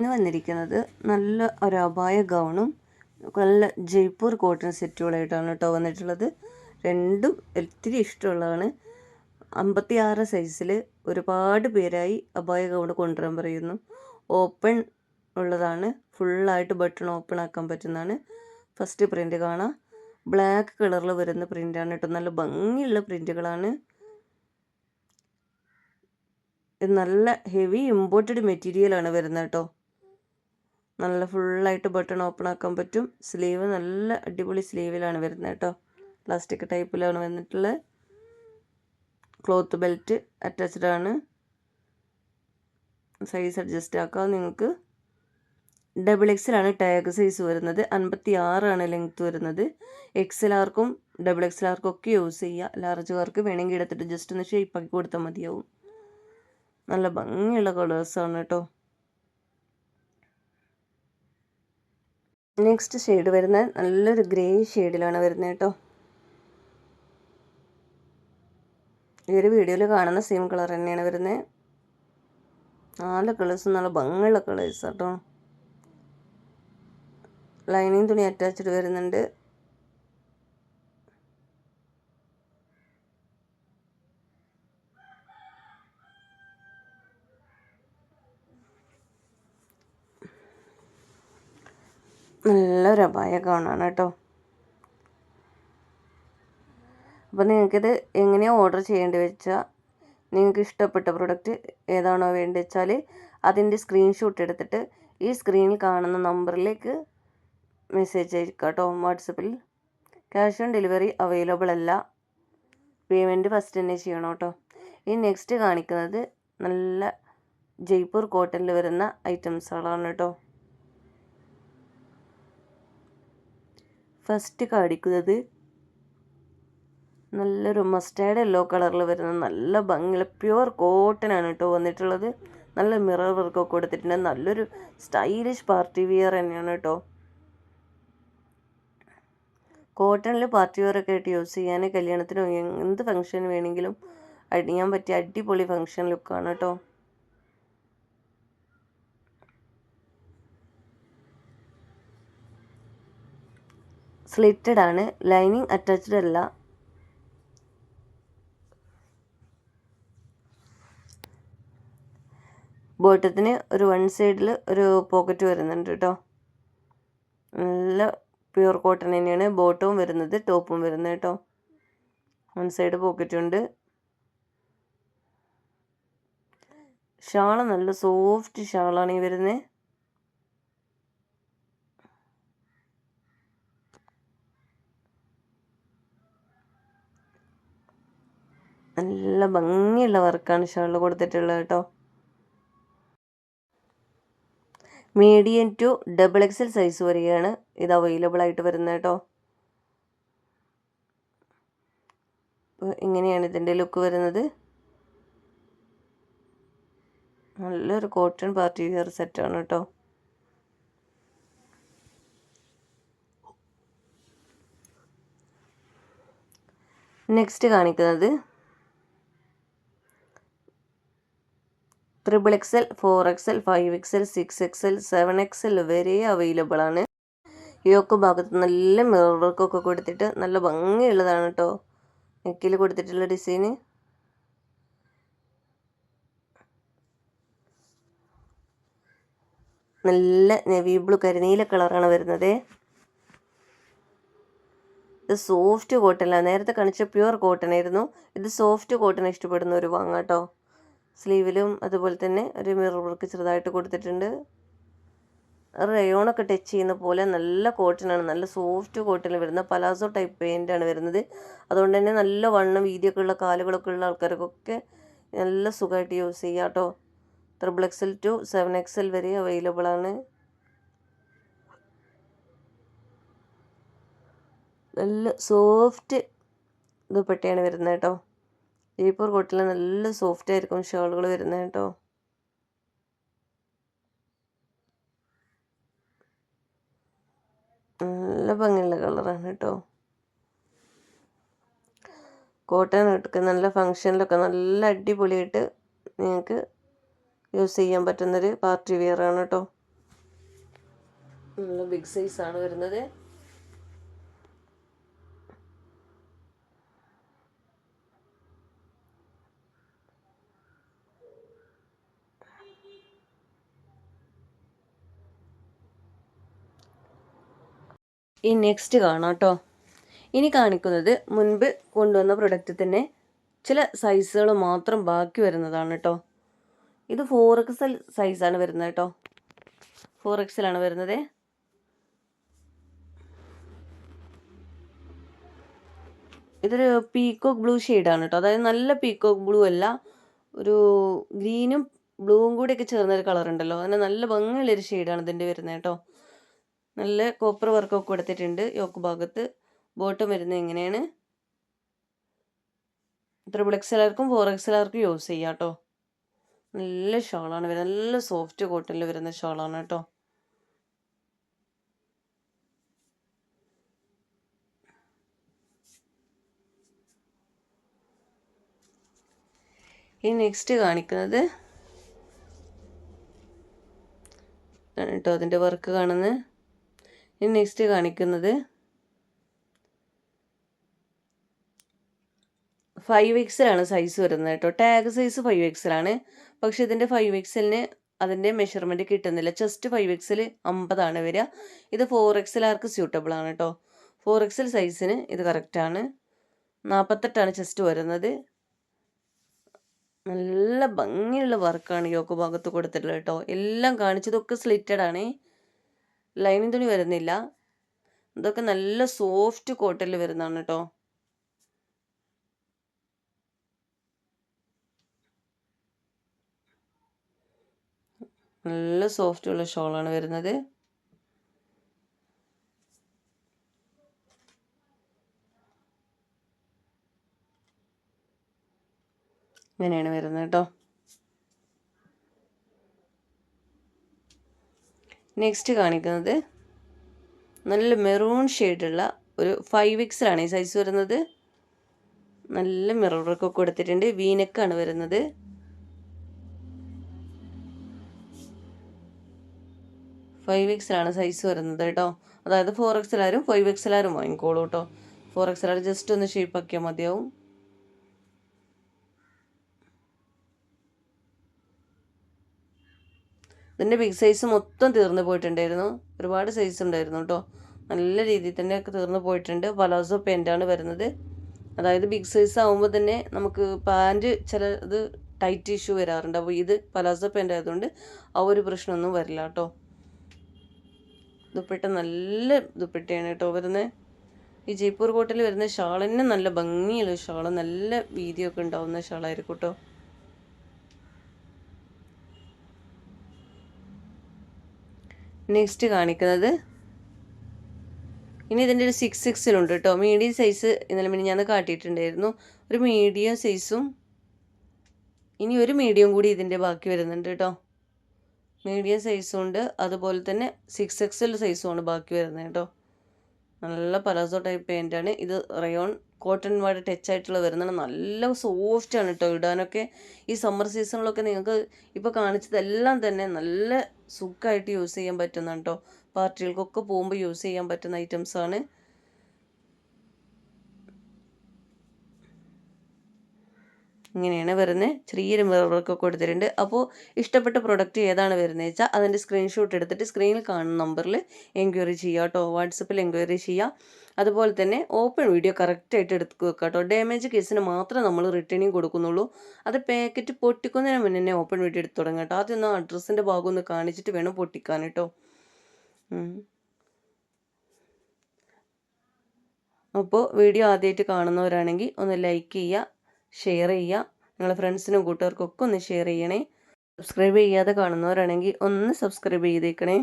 ഇന്ന് വന്നിരിക്കുന്നത് നല്ല ഒരു അപായ ഗൗണും നല്ല ജയ്പൂർ കോട്ടൺ സെറ്റുകളായിട്ടാണ് കേട്ടോ വന്നിട്ടുള്ളത്. രണ്ടും ഒത്തിരി ഇഷ്ടമുള്ളതാണ്. അമ്പത്തി ആറ് സൈസിൽ ഒരുപാട് പേരായി അപായ ഗൗൺ കൊണ്ടുവരാൻ പറയുന്നു. ഓപ്പൺ ഉള്ളതാണ്. ഫുള്ളായിട്ട് ബട്ടൺ ഓപ്പൺ ആക്കാൻ പറ്റുന്നതാണ്. ഫസ്റ്റ് പ്രിന്റ് കാണാം. ബ്ലാക്ക് കളറിൽ വരുന്ന പ്രിന്റാണ് കേട്ടോ. നല്ല ഭംഗിയുള്ള പ്രിന്റുകളാണ് ഇത് നല്ല ഹെവി ഇമ്പോർട്ടഡ് മെറ്റീരിയലാണ് വരുന്നത് കേട്ടോ. നല്ല ഫുള്ളായിട്ട് ബട്ടൺ ഓപ്പൺ ആക്കാൻ പറ്റും. സ്ലീവ് നല്ല അടിപൊളി സ്ലീവിലാണ് വരുന്നത് കേട്ടോ. പ്ലാസ്റ്റിക് ടൈപ്പിലാണ് വന്നിട്ടുള്ളത്. ക്ലോത്ത് ബെൽറ്റ് അറ്റാച്ച്ഡ് ആണ്. സൈസ് അഡ്ജസ്റ്റ് ആക്കാം നിങ്ങൾക്ക്. ഡബിൾ എക്സിലാണ് ടാഗ് സൈസ് വരുന്നത്. അൻപത്തി ആറാണ് ലെങ്ത്ത് വരുന്നത്. എക്സ് ആർക്കും ഡബിൾ എക്സ് ആർക്കും ഒക്കെ യൂസ് ചെയ്യുക ലാർജുകാർക്ക് വേണമെങ്കിൽ എടുത്തിട്ട് ജസ്റ്റ് ഒന്ന് ഷേപ്പാക്കി കൊടുത്താൽ മതിയാവും. നല്ല ഭംഗിയുള്ള കളേഴ്സാണ് കേട്ടോ. നെക്സ്റ്റ് ഷെയ്ഡ് വരുന്ന നല്ലൊരു ഗ്രേ ഷെയ്ഡിലാണ് വരുന്നത് കേട്ടോ. ഈ ഒരു വീഡിയോയിൽ കാണുന്ന സെയിം കളർ തന്നെയാണ് വരുന്നത്. നാല് കളേഴ്സ് നല്ല ഭംഗിയുള്ള കളേഴ്സ് കേട്ടോ ലൈനിങ് തുണി അറ്റാച്ച്ഡ് വരുന്നുണ്ട്. നല്ലൊരു അപായകമാണ് കേട്ടോ. അപ്പോൾ നിങ്ങൾക്കിത് എങ്ങനെയാണ് ഓർഡർ ചെയ്യേണ്ടി വെച്ചാൽ നിങ്ങൾക്ക് ഇഷ്ടപ്പെട്ട പ്രൊഡക്റ്റ് ഏതാണോ വേണ്ടി വെച്ചാൽ അതിന്റെ സ്ക്രീൻഷോട്ട് എടുത്തിട്ട് ഈ സ്ക്രീനിൽ കാണുന്ന നമ്പറിലേക്ക് മെസ്സേജ് അയക്കുക കേട്ടോ. വാട്സപ്പിൽ ക്യാഷ് ഓൺ ഡെലിവറി അവൈലബിൾ അല്ല. പേയ്മെന്റ് ഫസ്റ്റ് തന്നെ ചെയ്യണം കേട്ടോ. ഈ നെക്സ്റ്റ് കാണിക്കുന്നത് നല്ല ജയ്പൂർ കോട്ടണിൽ വരുന്ന ഐറ്റംസുകളാണ് കേട്ടോ. ഫസ്റ്റ് കാണിക്കുന്നത് നല്ലൊരു മസ്റ്റേഡ് യെല്ലോ കളറിൽ വരുന്ന നല്ല ഭംഗിയുള്ള പ്യുവർ കോട്ടൺ ആണ് കേട്ടോ വന്നിട്ടുള്ളത്. നല്ല മിറർ വർക്കൊക്കെ കൊടുത്തിട്ടുണ്ട്. നല്ലൊരു സ്റ്റൈലിഷ് പാർട്ടി വിയർ തന്നെയാണ് കേട്ടോ. കോട്ടണിൽ പാർട്ടി വെയർ ഒക്കെ ആയിട്ട് യൂസ് ചെയ്യാൻ കല്യാണത്തിനും എന്ത് ഫംഗ്ഷന് വേണമെങ്കിലും അടിയാൻ പറ്റിയ അടിപൊളി ഫംഗ്ഷൻ ലുക്കാണ് കേട്ടോ. സ്ലിറ്റഡ് ആണ്. ലൈനിങ് അറ്റാച്ച്ഡ് അല്ല. ബോട്ടത്തിന് ഒരു വൺ സൈഡിൽ ഒരു പോക്കറ്റ് വരുന്നുണ്ട് കേട്ടോ നല്ല പ്യൂർ കോട്ടൺ തന്നെയാണ് ബോട്ടവും വരുന്നത് ടോപ്പും വരുന്നത് കേട്ടോ വൺ സൈഡ് പോക്കറ്റ് ഉണ്ട്. ഷാൾ നല്ല സോഫ്റ്റ് ഷാളാണ് ഈ വരുന്നത് നല്ല ഭംഗിയുള്ള വർക്കാണ് ഷാളിൽ കൊടുത്തിട്ടുള്ളത് കേട്ടോ. Medium to double XL size വരെയാണ് ഇത് അവൈലബിൾ ആയിട്ട് വരുന്നത് കേട്ടോ. ഇങ്ങനെയാണ് ഇതിന്റെ ലുക്ക് വരുന്നത്. നല്ലൊരു കോട്ടൺ പാർട്ടി വെയർ സെറ്റാണ് കേട്ടോ. നെക്സ്റ്റ് കാണിക്കുന്നത് triple XL four XL five XL six XL seven XL വരെ അവൈലബിൾ ആണ്. യോക്ക് ഭാഗത്ത് നല്ല മിറർ വർക്കൊക്കെ കൊടുത്തിട്ട് നല്ല ഭംഗിയുള്ളതാണ് കേട്ടോ നെക്കിൽ കൊടുത്തിട്ടുള്ള ഡിസൈന് നല്ല നെവി ബ്ലൂ കരിനീല കളറാണ് വരുന്നത്. ഇത് സോഫ്റ്റ് കോട്ടൺ അല്ല നേരത്തെ കാണിച്ച പ്യുവർ കോട്ടൺ ആയിരുന്നു. ഇത് സോഫ്റ്റ് കോട്ടൺ ഇഷ്ടപ്പെടുന്ന ഒരു വാങ്ങാട്ടോ സ്ലീവിലും അതുപോലെ തന്നെ ഒരു മിറർ വർക്ക് ചെറുതായിട്ട് കൊടുത്തിട്ടുണ്ട്. റയോണൊക്കെ ടച്ച് ചെയ്യുന്ന പോലെ നല്ല കോട്ടനാണ്. നല്ല സോഫ്റ്റ് കോട്ടനിൽ വരുന്ന പലാസോ ടൈപ്പ് പെയിന്റാണ് വരുന്നത്. അതുകൊണ്ട് തന്നെ നല്ല വണ്ണം വീതിയൊക്കെ ഉള്ള കാലുകളൊക്കെ ഉള്ള ആൾക്കാർക്കൊക്കെ നല്ല സുഖമായിട്ട് യൂസ് ചെയ്യാം കേട്ടോ. Triple XL to seven XL വരെ അവൈലബിൾ ആണ്. നല്ല സോഫ്റ്റ് ദുപ്പട്ടയാണ് വരുന്നത് കേട്ടോ. ജയ്പൂർ കോട്ടിൽ നല്ല സോഫ്റ്റ് ആയിരിക്കും ഷോളുകൾ വരുന്നത് കേട്ടോ. നല്ല ഭംഗിയുള്ള കളറാണ് കേട്ടോ. കോട്ടൺ എടുക്കുക നല്ല ഫങ്ഷനിലൊക്കെ നല്ല അടിപൊളിയായിട്ട് നിങ്ങൾക്ക് യൂസ് ചെയ്യാൻ പറ്റുന്നൊരു പാർട്ടി വെയർ ആണ് കേട്ടോ. നല്ല ബിഗ് സൈസ് ആണ് വരുന്നത്. ഈ നെക്സ്റ്റ് കാണാം കേട്ടോ ഇനി കാണിക്കുന്നത് മുൻപ് കൊണ്ടുവന്ന പ്രൊഡക്റ്റ് തന്നെ ചില സൈസുകൾ മാത്രം ബാക്കി വരുന്നതാണ് കേട്ടോ ഇത് ഫോർ എക്സൽ സൈസാണ് വരുന്നത് കേട്ടോ ഫോർ എക്സലാണ് വരുന്നത്. ഇതൊരു പീക്കോക്ക് ബ്ലൂ ഷെയ്ഡാണ് കേട്ടോ അതായത് നല്ല പീക്കോക്ക് ബ്ലൂ അല്ല ഒരു ഗ്രീനും ബ്ലൂവും കൂടിയൊക്കെ ചേർന്നൊരു കളർ ഉണ്ടല്ലോ. അങ്ങനെ നല്ല ഭംഗിയുള്ളൊരു ഷെയ്ഡാണ് ഇതിന്റെ വരുന്നത് കേട്ടോ നല്ല കോപ്പർ വർക്കൊക്കെ കൊടുത്തിട്ടുണ്ട്. യോക്ക് ഭാഗത്ത്. ബോട്ടം വരുന്നത് എങ്ങനെയാണ്? ത്രിബിൾ എല്ലാവർക്കും ഫോർ എക്സ് എല്ലാവർക്കും യൂസ് ചെയ്യാം കേട്ടോ നല്ല ഷോളാണ് വരുന്നത്. നല്ല സോഫ്റ്റ് കോട്ടണിൽ വരുന്ന ഷോളാണ് കേട്ടോ ഇനി നെക്സ്റ്റ് കാണിക്കുന്നത്. കേട്ടോ അതിന്റെ വർക്ക് കാണുന്നത്. ഇനി നെക്സ്റ്റ് കാണിക്കുന്നത് ഫൈവ് എക്സലാണ് സൈസ് വരുന്നത് കേട്ടോ. ടാഗ് സൈസ് ഫൈവ് എക്സലാണ് പക്ഷെ ഇതിന്റെ ഫൈവ് എക്സലിന് അതിന്റെ മെഷർമെന്റ് കിട്ടുന്നില്ല. ജസ്റ്റ് ഫൈവ് എക്സൽ അമ്പതാണ് വരിക. ഇത് ഫോർ എക്സിലാർക്ക് സ്യൂട്ടബിൾ ആണ് കേട്ടോ. ഫോർ എക്സൽ സൈസിന് ഇത് കറക്റ്റാണ് നാൽപ്പത്തെട്ടാണ് ചെസ്റ്റ് വരുന്നത്. നല്ല ഭംഗിയുള്ള വർക്കാണ് യോക്ക് ഭാഗത്ത് കൊടുത്തിട്ടുള്ളത് കേട്ടോ. എല്ലാം കാണിച്ചതൊക്കെ സ്ലിറ്റഡ് ആണ്. ലൈനിങ് തുണി വരുന്നില്ല. ഇതൊക്കെ നല്ല സോഫ്റ്റ് കോട്ടണിൽ വരുന്നതാണ് കേട്ടോ നല്ല സോഫ്റ്റ് ഉള്ള ഷോളാണ് വരുന്നത്. ഇങ്ങനെയാണ് വരുന്നത് കേട്ടോ നെക്സ്റ്റ് കാണിക്കുന്നത് നല്ല മെറൂൺ ഷെയ്ഡുള്ള ഒരു ഫൈവ് എക്സിലാണ് ഈ സൈസ് വരുന്നത്. നല്ല മിററൊക്കെ കൊടുത്തിട്ടുണ്ട്. വീനക്കാണ് വരുന്നത്. ഫൈവ് എക്സിലാണ് സൈസ് വരുന്നത് കേട്ടോ. അതായത് ഫോർ എക്സിലാരും ഫൈവ് എക്സിലാരും വാങ്ങിക്കോളൂ കേട്ടോ. ഫോർ എക്സിലാർ ജസ്റ്റ് ഒന്ന് ഷേപ്പ് ആക്കിയാൽ മതിയാവും. ഇതിന്റെ ബിഗ് സൈസ് മൊത്തം തീർന്നു പോയിട്ടുണ്ടായിരുന്നു. ഒരുപാട് സൈസ് ഉണ്ടായിരുന്നു കേട്ടോ നല്ല രീതിയിൽ തന്നെ തീർന്നു പോയിട്ടുണ്ട്. പലാസോ പാന്റാണ് വരുന്നത്. അതായത് ബിഗ് സൈസ് ആകുമ്പോൾ തന്നെ നമുക്ക് പാന്റ് ചിലത് ടൈറ്റ് ഇഷ്യൂ വരാറുണ്ട്. അപ്പോൾ ഇത് പലാസോ പാന്റ് ആയതുകൊണ്ട് ആ ഒരു പ്രശ്നമൊന്നും വരില്ല കേട്ടോ ദുപ്പട്ട നല്ല ദുപ്പട്ടയാണ് കേട്ടോ വരുന്നത് ഈ ജയ്പൂർ കോട്ടിൽ വരുന്ന ഷാൾ തന്നെ നല്ല ഭംഗിയുള്ള ഷാൾ. നല്ല വീതിയൊക്കെ ഉണ്ടാവുന്ന ഷാളായിരിക്കും കേട്ടോ നെക്സ്റ്റ് കാണിക്കുന്നത്. ഇനി ഇതിന്റെ ഒരു സിക്സ് സിക്സിലുണ്ട് കേട്ടോ മീഡിയം സൈസ് ഇന്നലെ മിനി ഞാൻ കാട്ടിയിട്ടുണ്ടായിരുന്നു. ഒരു മീഡിയം സൈസും ഇനി ഒരു മീഡിയം കൂടി ഇതിന്റെ ബാക്കി വരുന്നുണ്ട് കേട്ടോ മീഡിയം സൈസും ഉണ്ട്. അതുപോലെ തന്നെ സിക്സ് എക്സൽ സൈസുമാണ് ബാക്കി വരുന്നത് കേട്ടോ നല്ല പലാസോ ടൈപ്പ് പെയിന്റാണ് ഇത് റയോൺ കോട്ടൺ വാട് ടച്ച് ആയിട്ടുള്ള വരുന്നത് നല്ല സോഫ്റ്റ് ആണ് കേട്ടോ ഇടാനൊക്കെ. ഈ സമ്മർ സീസണിലൊക്കെ നിങ്ങൾക്ക് ഇപ്പോൾ കാണിച്ചതെല്ലാം തന്നെ നല്ല സുഖമായിട്ട് യൂസ് ചെയ്യാൻ പറ്റുന്നുണ്ടോ പാർട്ടികൾക്കൊക്കെ പോകുമ്പോൾ യൂസ് ചെയ്യാൻ പറ്റുന്ന ഐറ്റംസാണ്. ഇങ്ങനെയാണ് വരുന്നത് ചെറിയൊരു മിററൊക്കെ കൊടുത്തിട്ടുണ്ട് അപ്പോൾ ഇഷ്ടപ്പെട്ട പ്രൊഡക്റ്റ് ഏതാണ് വരുന്നത് വെച്ചാൽ അതിന്റെ സ്ക്രീൻഷോട്ട് എടുത്തിട്ട് സ്ക്രീനിൽ കാണുന്ന നമ്പറിൽ എൻക്വയറി ചെയ്യുക കേട്ടോ വാട്സപ്പിൽ എൻക്വയറി ചെയ്യുക അതുപോലെ തന്നെ ഓപ്പൺ വീഡിയോ കറക്റ്റായിട്ട് എടുത്ത് വെക്കുക കേട്ടോ ഡാമേജ് കേസിന് മാത്രമേ നമ്മൾ റിട്ടേണിങ് കൊടുക്കുന്നുള്ളൂ. അത് പാക്കറ്റ് പൊട്ടിക്കുന്നതിന് മുന്നേ ഓപ്പൺ വീഡിയോ എടുത്ത് തുടങ്ങുക കേട്ടോ ആദ്യം ഒന്ന് അഡ്രസ്സിന്റെ ഭാഗം ഒന്ന് കാണിച്ചിട്ട് വേണം പൊട്ടിക്കാൻ കേട്ടോ അപ്പോൾ വീഡിയോ ആദ്യമായിട്ട് കാണുന്നവരാണെങ്കിൽ ഒന്ന് ലൈക്ക് ചെയ്യുക ഷെയർ ചെയ്യുക. നിങ്ങളുടെ ഫ്രണ്ട്സിനും കൂട്ടുകാർക്കൊക്കെ ഒന്ന് ഷെയർ ചെയ്യണേ. സബ്സ്ക്രൈബ് ചെയ്യാതെ കാണുന്നവരാണെങ്കിൽ ഒന്ന് സബ്സ്ക്രൈബ് ചെയ്തേക്കണേ.